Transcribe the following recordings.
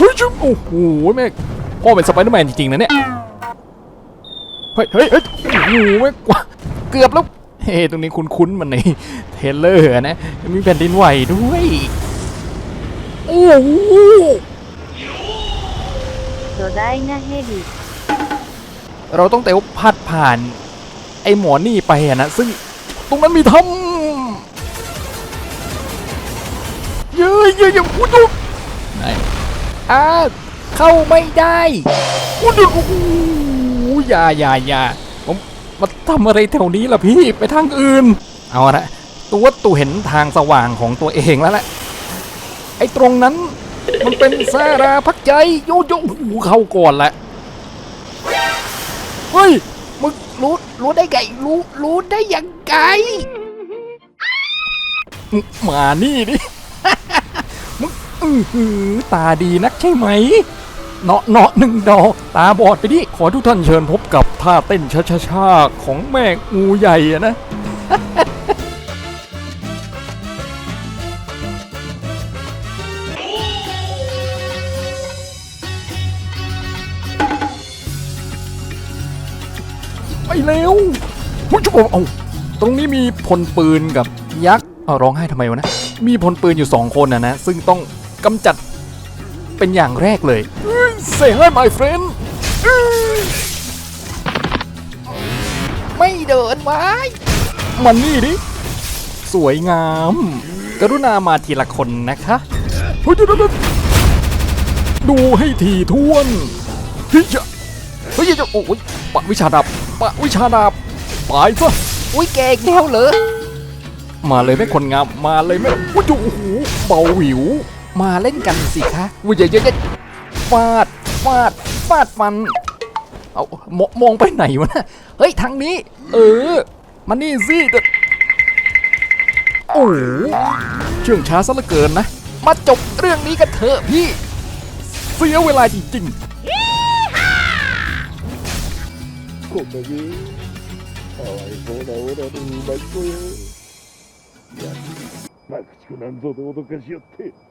เฮ้ยจุ๊บโอ้โหแม่งพ่อเป็นสไปเดอร์แมนจริงๆนะเนี่ย เฮ้ยเฮ้ยเฮ้ยโอ้โหแม่งกว่าเกือบแล้ว เฮ้ตรงนี้คุ้นๆมันในเทรลเลอร์อะนะ มีแผ่นดินไหวด้วย โอ้โห 巨大なヘビ เราต้องเตะพัดผ่าน ไอ้หมอนี่ไปอะนะ ซึ่งตรงนั้นมีถ้ำเย้ยเย้ยเย้ยอู้ดูไหน อ่าเข้าไม่ได้อู้ดูโอ้โหอย่าอย่าอย่าผมมาทำอะไรแถวนี้ล่ะพี่ไปทางอื่น เอาละตัวตูเห็นทางสว่างของตัวเองแล้วแหละไอ้ตรงนั้นมันเป็นสาราพักใจโยโย่โอ้โหเข้าก่อนแหละเฮ้ยมึงรู้รู้ได้ไงรู้รู้ได้ยังไงมานี่ดิ อือหือตาดีนักใช่ไหม เนาะเนาะหนึ่งดอกตาบอดไปดิ ขอทุกท่านเชิญพบกับท่าเต้นช้าๆของแม่งูใหญ่นะ ไปเร็วผู้ชมเอาตรงนี้มีพลปืนกับยักษ์เอาร้องไห้ทำไมวะนะ มีพลปืนอยู่สองคนนะนะ ซึ่งต้อง กำจัดเป็นอย่างแรกเลยเซ่ให้ my friend ไม่เดินไว้มันนี่ดิ สวยงาม กรุณามาทีละคนนะคะเฮ้ยเดี๋ยวเดี๋ยวเดี๋ยวดูให้ทีท่วนเฮ้ยจะเฮ้ยจะโอ้ยปะวิชาดาบปะวิชาดาบตายซะอุ้ยแกแก้วเหรอมาเลยแม่คนงามมาเลยแม่โอ้ยโอ้โหเบาหวิว มาเล่นกันสิคะวุ้ยเยอะๆฟาดฟาดฟาดฟัน เอามองไปไหนวะเฮ้ยทางนี้ เออ มันนี่สิโอ้เชื่องช้าซะเหลือเกินนะ มาจบเรื่องนี้กันเถอะพี่ เสียเวลาจริงๆกดมาดิโยโอ้อ้โอ้ยโอ้ยโอ้ยโอ้ยโอ้ยโอ้โอ้ยโอ้ยโอ้ยโอ้ย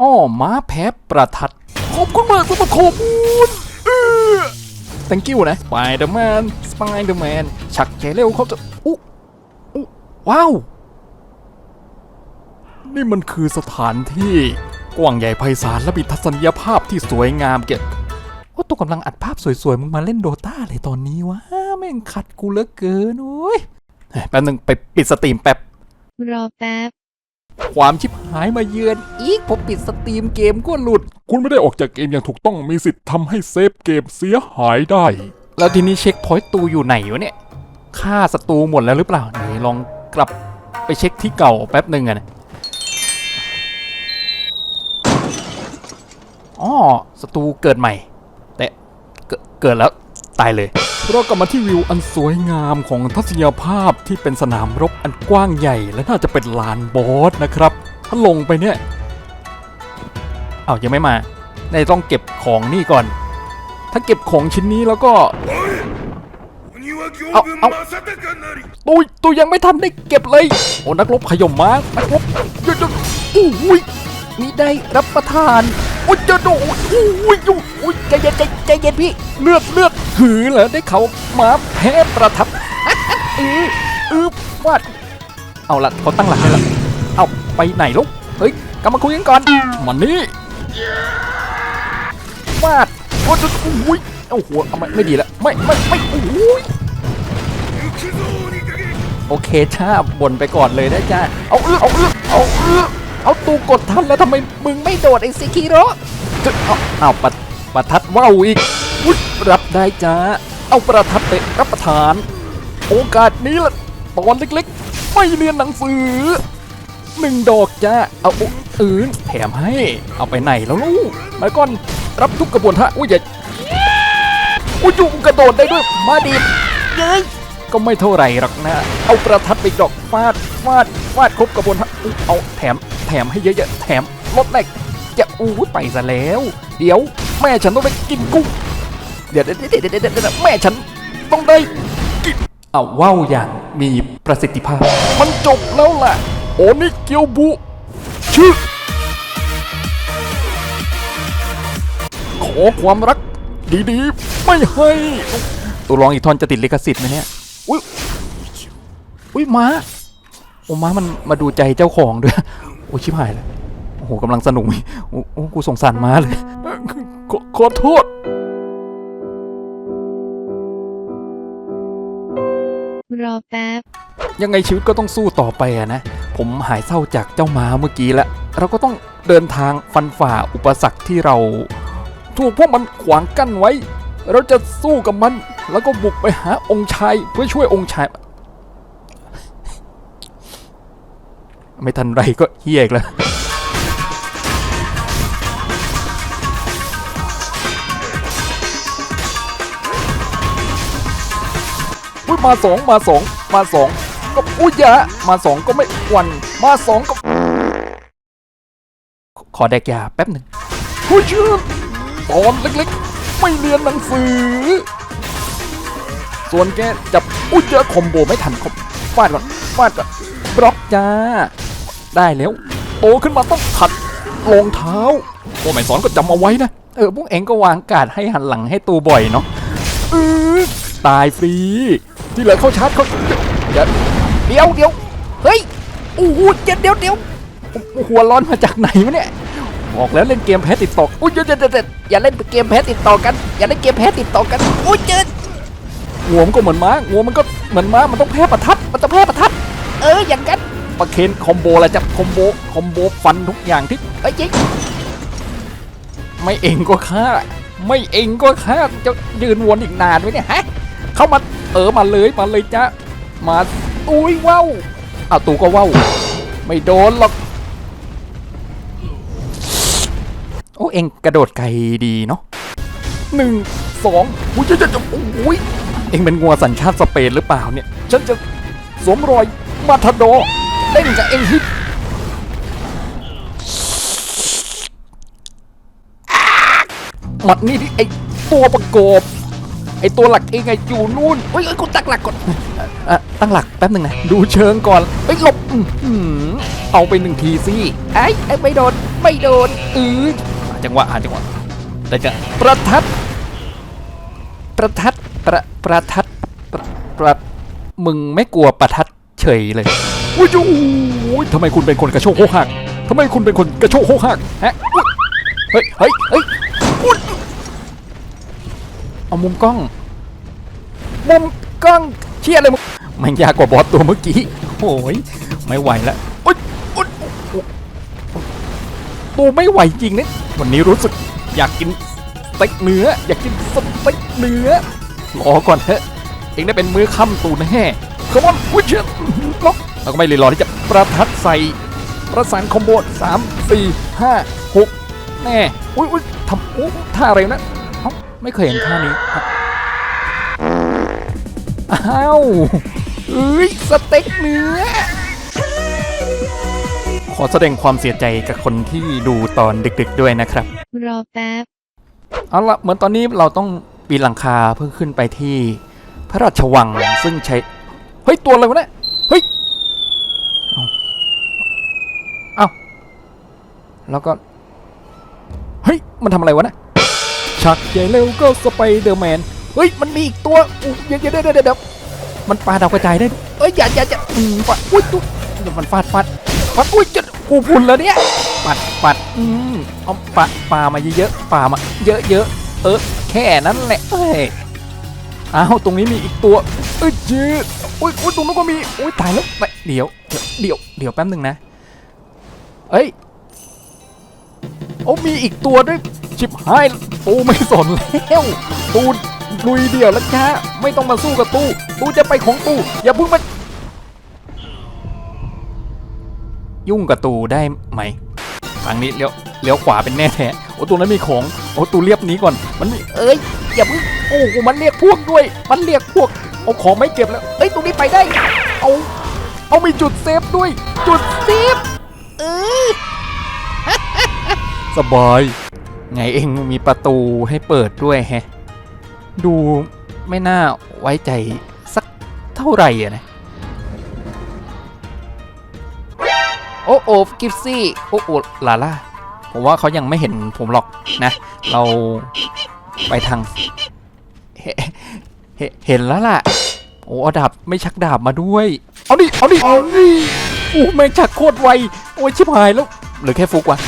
อ๋อม้าแพ้ประทัด ขอบคุณมากสำหรับขอบคุณเออ thank you นะ Spider-Man Spider-Man ชักใจเร็วเขาจะอุ๊อุ๊ว้าว นี่มันคือสถานที่กว้างใหญ่ไพศาลและมีทัศนียภาพที่สวยงามเกะว่าตัวกำลังอัดภาพสวยๆ มึงมาเล่นโดตาเลยตอนนี้วะแม่งขัดกูเหลือเกินโอ้ยเฮ้ยแป๊บนึงไปปิดสตรีมแป๊บรอแป๊บ ความชิบหายมาเยือน อีกพอปิดสตรีมเกมก็หลุด คุณไม่ได้ออกจากเกมอย่างถูกต้องมีสิทธิ์ทำให้เซฟเกมเสียหายได้ แล้วทีนี้เช็คพอยต์ตูอยู่ไหนวะเนี่ยฆ่าศัตรูหมดแล้วหรือเปล่าไหนลองกลับไปเช็คที่เก่าแป๊บหนึ่งอะนะอ๋อศัตรูเกิดใหม่ แต่เกิดแล้วตายเลย เรากลับมาที่วิวอันสวยงามของทัศนียภาพที่เป็นสนามรบอันกว้างใหญ่ และน่าจะเป็นลานบอสนะครับ ถ้าลงไปเนี่ย เอายังไม่มาในต้องเก็บของนี่ก่อน ถ้าเก็บของชิ้นนี้แล้วก็เอาเอาตุยตุยยังไม่ทันได้เก็บเลย โอ้นักรบขย่มมานักรบหยุดหยุดอุ้ยนี่ได้รับประทาน อุ้ยจะโดนอุ้ยอุ้ยอุ้ยใจเย็นใจใจเย็นพี่ เลือดเลือดหือเหรอได้เขามาแพ้ประทับอืออือวาดเอาละเขาตั้งหลักให้ละเอาไปไหนลูกเฮ้ยกลับมาคุยกันก่อนมันนี่วาดโอ้ยอุ้ยโอ้โหเอาไม่ไม่ดีละไม่ไม่ไม่โอ้ยโอเคจ้าบ่นไปก่อนเลยนะจ้าเอาเอื้อเอาเอื้อเอาเอื้อ กดทันแล้วทำไมมึงไม่โดดไอ้ซิคิโร่เอาเอาปัดประทัดว่าวอีกรับได้จ้า เอาประทัดไปรับประทาน โอกาสนี้ละตอนเล็กๆ ไม่เรียนหนังสือหนึ่งดอกจ้า เอาอื่นแถมให้ เอาไปไหนแล้วลูกมาก่อนรับทุกกระบวนท่าอุ้ยอย่าอุ้ยจุกระโดดได้ด้วย มาดีเย้ ก็ไม่เท่าไหร่หรอกนะ เอาประทัดไปดอกฟาดฟาดฟาดครบกระบวนทัศน์อุ๊ยเอาแถมแถมให้เยอะๆแถมลดแรกจะอู้ไปซะแล้ว เดี๋ยว แม่ฉันต้องไปกินกุ้งเดี๋ยวเดี๋ยวเดี๋ยวเดี๋ยวเดี๋ยวแม่ฉันต้องได้กินเอาว้าวอย่างมีประสิทธิภาพ มันจบแล้วล่ะ โอนิเกียวบุชื่อขอความรักดีๆ ไม่ให้ ตัวรองอีกทอนจะติดลิขสิทธิ์ไหมเนี่ย อุ้ยอุ้ยม้าโอ้ม้ามันมาดูใจเจ้าของด้วยโอ้ชิบหายแล้วโอ้โหกำลังสนุกโอ้โอ้กูสงสารม้าเลยขอขอโทษรอแป๊บยังไงชีวิตก็ต้องสู้ต่อไปอะนะ ผมหายเศร้าจากเจ้าม้าเมื่อกี้แล้วเราก็ต้องเดินทางฟันฝ่าอุปสรรคที่เรา ถูกพวกมันขวางกั้นไว้ เราจะสู้กับมัน แล้วก็บุกไปหาองค์ชายเพื่อช่วยองค์ชาย ไม่ทันไรก็เฮียอีกแล้วอุ้ยมาสองมาสองมาสองก็อุ้ยอยะมาสองก็ไม่หวันมาสองก็ ขอแดกยาแป๊บหนึ่งผู้ชื่อตอนเล็กๆ ไม่เรียนหนังสือ ส่วนแกจับอุ้ยเจอคอมโบไม่ทันคอมฟาดก่อนฟาดก่อนบล็อกจ้า ได้แล้วโตขึ้นมาต้องขัดรองเท้าพ่อแม่สอนก็จำเอาไว้นะ เออพวกเองก็วางการดให้หันหลังให้ตูบ่อยเนาะเออตายฟรี ที่เหลือเข้าชาร์จเขาอย่าเดี๋ยวเดี๋ยวเฮ้ยโอ้โหเดี๋ยวเดี๋ยวเดี๋ยวหัวร้อนมาจากไหนวะเนี่ย บอกแล้วเล่นเกมแพ้ติดต่ออุ้ยเดี๋ยวเดี๋ยวเดี๋ยวอย่าเล่นเกมแพ้ติดต่อกัน อย่าเล่นเกมแพ้ติดต่อกันอุ้ยเจอหัวมันก็เหมือนม้าหัวมันก็เหมือนม้ามันต้องแพ้ประทัดมันจะแพ้ประทัด เอออย่างกันประเคนคอมโบอะไรจะคอมโบคอมโบฟันทุกอย่างที่เอ้ยจริงไม่เองก็ฆ่า ไม่เองก็ฆ่าจะยืนวนอีกนานไหมเนี่ยฮะเข้ามาเออมาเลยมาเลยจ้ะมาอุ้ยว้าวเอาตูก็ว่าวไม่โดนหรอก โอ้เองกระโดดไกลดีเนาะหนึ่งสองอุ้ยจะจะจะอุ้ยเองเป็นงัวสัญชาติสเปนหรือเปล่าเนี่ย ฉันจะสวมรอยมาทาโดร์เต้นกับเองฮิตหมัดนี่ที่ไอตัวประกอบไอตัวหลักเองไงอยู่นู่นเฮ้ยเอ้ยกูตั้งหลักก่อนเอ่อตั้งหลักแป๊บหนึ่งนะ ดูเชิงก่อนไอยหลบอื้อหือเอาไปหนึ่งทีสิไอ้ไอ้ไม่โดน ไม่โดนเออหา จังหวะหาจังหวะแต่จะประทัด ประทัดประประทัดประประมึงไม่กลัวประทัดเฉยเลยอุ้ยจู้ยทำไมคุณเป็นคนกระโชกโคกหักทำไมคุณเป็นคนกระโชกโคกหักฮะเฮ้ยเฮ้ยเฮ้ยเอามุมกล้อง มุมกล้องเชี่ยเลยมึงมันยากกว่าบอสตัวเมื่อกี้โอ้ยไม่ไหวแล้วตัวไม่ไหวจริงเนี่ย วันนี้รู้สึกอยากกินสเต็กเนื้อ อยากกินสเต็กเนื้อรอก่อนเถอะเองได้เป็นมือค่ำตูนแห่ขมอนอุ้ยเชี่ยล็อกแล้วก็ไม่รีรอที่จะประทัดใส่ประสานคอมโบสามสี่ห้าหกแน่อุ้ยอุ้ยทำอู้ท่าอะไรนะไม่เคยเห็นท่านี้อ้าวเอ้ยสเต็กเนื้อ ขอแสดงความเสียใจกับคนที่ดูตอนดึกๆด้วยนะครับ รอแป๊บ เอาละเหมือนตอนนี้เราต้องปีนหลังคาเพื่อขึ้นไปที่พระราชวังซึ่งใช้ เฮ้ย ตัวอะไรวะเนี่ย เฮ้ยแล้วก็ เฮ้ย มันทำอะไรวะเนี่ยชักใหญ่เร็วก็สไปเดอร์แมน เฮ้ย มันมีอีกตัวอุ๊ยเดี๋ยวเดี๋ยวเดี๋ยวเดี๋ยวมันปาดาวกระจายได้ด้วยเอ้ย อย่าอย่าอย่าอืมปัดอุ้ยตุ๊เดี๋ยวมันฟาดฟาด ปัดอุ้ยจะกูพุนแล้วเนี่ย ปัดปัดอืมเอาปาปามาเยอะๆปามาเยอะๆเออแค่นั้นแหละเอ้ยอ้าวตรงนี้มีอีกตัวเอ้ยจืดอุ้ยอุ้ยตรงนั้นก็มีอุ้ยตายแล้วไปเดี๋ยวเดี๋ยวเดี๋ยวแป๊บหนึ่งนะเอ้ยโอ้มีอีกตัวด้วยชิบหายตูไม่สนแล้วตูลุยเดี่ยวแล้วจ้าไม่ต้องมาสู้กับตู้ตู้จะไปของตู้อย่าพิ่งมา ยุ่งกับตูได้ไหมทางนี้เลี้ยวเลี้ยวขวาเป็นแน่แท้โอ้ตัวนั้นมีของโอ้ตูเรียบหนี้ก่อน มันมีเอ้ยอย่าเพิ่งโอ้โหมันเรียกพวกด้วย มันเรียกพวกเอาของไม่เก็บแล้วเอ้ยตรงนี้ไปได้เอาเอามีจุดเซฟด้วย จุดเซฟเออสบายไงเองมีประตูให้เปิดด้วยแฮะดูไม่น่าไว้ใจสักเท่าไหร่อะนะ อ้โอ้กิฟซี่โอ้โอ้ลาล่าผมว่าเขายังไม่เห็นผมหรอกนะ เราไปทางเห็นแล้วล่ะ โอ้เอาดาบไม่ชักดาบมาด้วย เอาดิเอาดิเอาดิโอ้แม่งชักโคตรไว โอ้ยชิบหายแล้วหรือแค่ฟุกวะ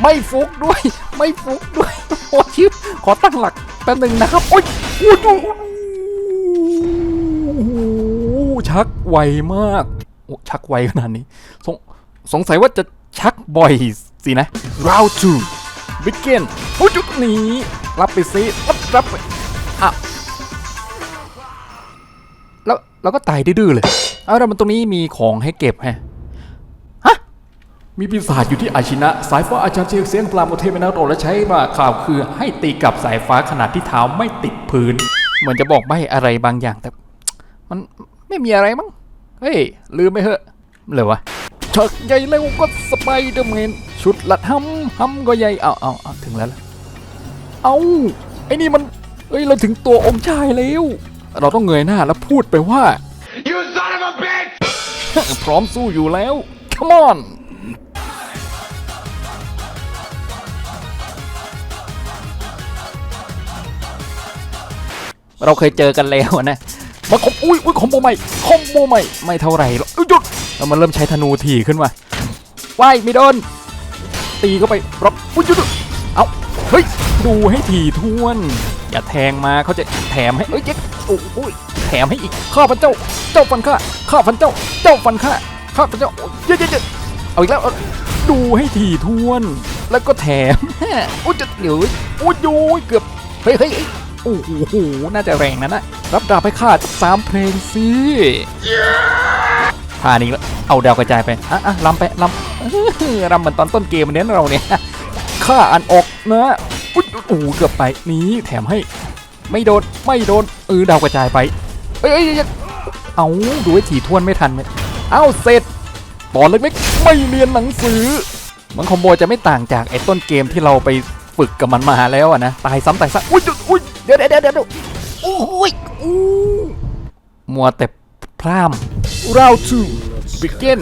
ไม่ฟุกด้วย ไม่ฟุกด้วยโอ้ชิบขอตั้งหลักแป๊บนึงนะครับ โอ้ยโอ้ยโอ้โหชักไวมาก โอ้ชักไวขนาดนี้สง สงสัยว่าจะชักบ่อยสินะ round two begin โอ้ยจุดนี้ รับไปสิรับรับไปอะแล้วเราก็ตายดื้อๆเลย เอาแล้วมันตรงนี้มีของให้เก็บฮะฮะ มีปีศาจอยู่ที่อาชินะ สายฟ้าอาจารย์เชียงเสียงปลาโมเทเมนาโตและใช้มาข่าวคือให้ตีกลับสายฟ้าขนาดที่เท้าไม่ติดพื้น เหมือนจะบอกใบอะไรบางอย่างแต่ มันไม่มีอะไรมั้ง เฮ้ย ลืมไปเหอะเลยวะ ชักใหญ่เร็วก็สไปเดอร์แมนชุดละห้ำห้ำก็ใหญ่เอาเอาเอาถึงแล้วล่ะเอาไอ้นี่มันเอ้ยเราถึงตัวองค์ชายแล้ว เราต้องเงยหน้าแล้วพูดไปว่า You son of a bitch! พร้อมสู้อยู่แล้ว come on เราเคยเจอกันแล้วนะ มาคอมอุ้ยอุ้ยคอมโบใหม่คอมโบใหม่ไม่เท่าไหร่หรอกอุ๊ยหยุด แล้วมันเริ่มใช้ธนูถี่ขึ้นมาว่ายไม่โดน ตีเข้าไปรับอุ้ยหยุดเอาเฮ้ย ดูให้ถี่ท้วน อย่าแทงมาเขาจะแถมให้เอ้ยเจ๊กโอ้โอ้ยแถมให้อีกข้าพระเจ้าเจ้าฟันข้าข้าฟันเจ้า เจ้าฟันข้าข้าพระเจ้าโอ้ยเจ๊กเจ๊กเอาอีกแล้วเอาดูให้ถี่ท้วน แล้วก็แถมอุ้ยจะเดี๋ยวอุ้ยโอ้ยเกือบเฮ้ยเฮ้ยเฮ้ยโอ้โหน่าจะแรงนะนะรับดาบให้ข้าสักสามเพลงสิ ท่านี้แล้วเอาดาวกระจายไป อะอะลำไปลำอื้อหือรำเหมือนตอนต้นเกมเนี้ยเราเนี่ยข้าอ่านอกนะอุ๊ยโอ้โหเกือบไปนี้แถมให้ไม่โดนไม่โดนเออดาวกระจายไป เอ้ยเอาดูให้ถี่ทวนไม่ทันไหมเอาเสร็จตอนเล็กๆไม่เรียนหนังสือมันคอมโบจะไม่ต่างจากไอ้ต้นเกมที่เราไปฝึกกับมันมาแล้วอะนะตายซ้ำตายซ้ำอุ้ยอุ้ยเดะเดี๋ยวเดี๋ยวเดี๋ยวโอ้ยอู้มัวแต่พร่ำ round two begin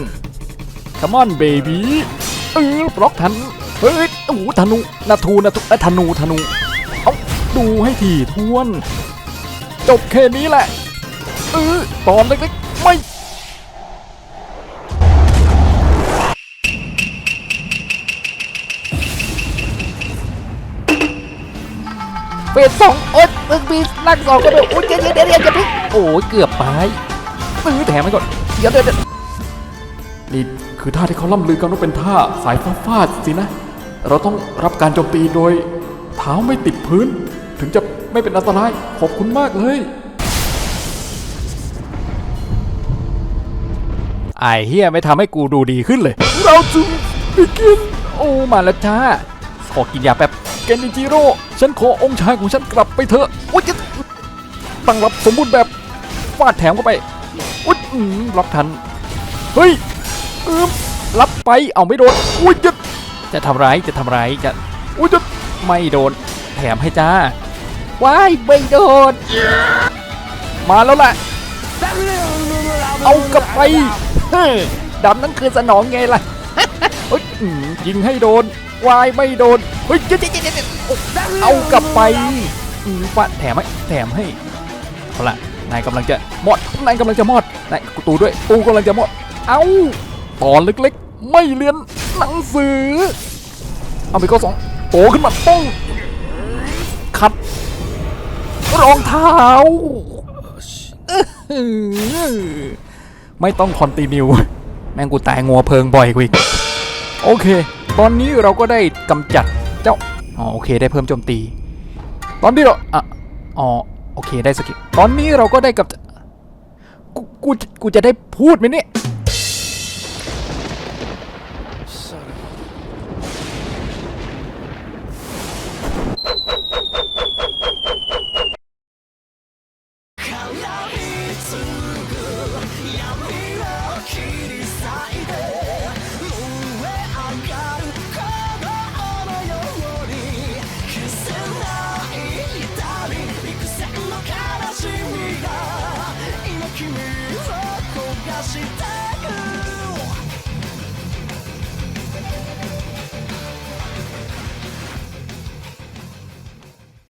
come on baby เออบล็อกทัน เฮ้ย โอ้โหธนูนาทูนาทูเอ้ธนูธนู เอาดูให้ถี่ท้วน จบแค่นี้แหละ เออตอนเล็กๆไม่เฟสสองเอ้ยมึงมีนักสองก็ดูอุ้ยเดี๋ยวเดี๋ยวเดี๋ยวอย่าเพิ่งโอ้ยเกือบไป ซื้อแถมไปก่อนเดี๋ยวเดี๋ยวเดี๋ยวนี่คือท่าที่เขาล่ำลือกันว่าเป็นท่าสายฟ้าฟาดสินะ เราต้องรับการโจมตีโดย เท้าไม่ติดพื้น ถึงจะไม่เป็นอันตราย ขอบคุณมากเลย ไอเฮียไม่ทำให้กูดูดีขึ้นเลย เราจึงไปกิน โอ้มาแล้วจ้า ขอกินยาแป๊บเกนิจิโร่ ฉันขอองค์ชายของฉันกลับไปเถอะ โอ้ยจะตั้งรับสมบูรณ์แบบฟาดแถมเข้าไป อุ้ยอืมรับทัน เฮ้ยอืมรับไป เอาไม่โดน อุ้ยจะจะทำร้าย จะทำร้าย จะ อุ้ยจะไม่โดน แถมให้จ้า ว้าย ไม่โดน มาแล้วแหละเอากลับไปดำนั่นคือสนองไงล่ะเฮ้ยยิงให้โดน วายไม่โดน เฮ้ยเจ๊เจ๊เจ๊เจ๊โอ้เอากลับไปอืมฟาแถมให้ แถมให้เอาละ นายกำลังจะหมดนายกำลังจะหมดนายกูตูด้วยตูกำลังจะหมด เอาตอนเล็กๆ ไม่เรียนหนังสือ เอาไปก็สองโตขึ้นมาป้องขัดรองเท้า ไม่ต้องคอนติเนียแม่งกูตายงัวเพลิงบ่อยกว่าอีกโอเค ตอนนี้เราก็ได้กำจัดเจ้า อ๋อ โอเค ได้เพิ่มโจมตี ตอนนี้เราอะอ๋อ โอเคได้สกิลตอนนี้เราก็ได้กับ กู กูกูจะได้พูดไหมเนี่ย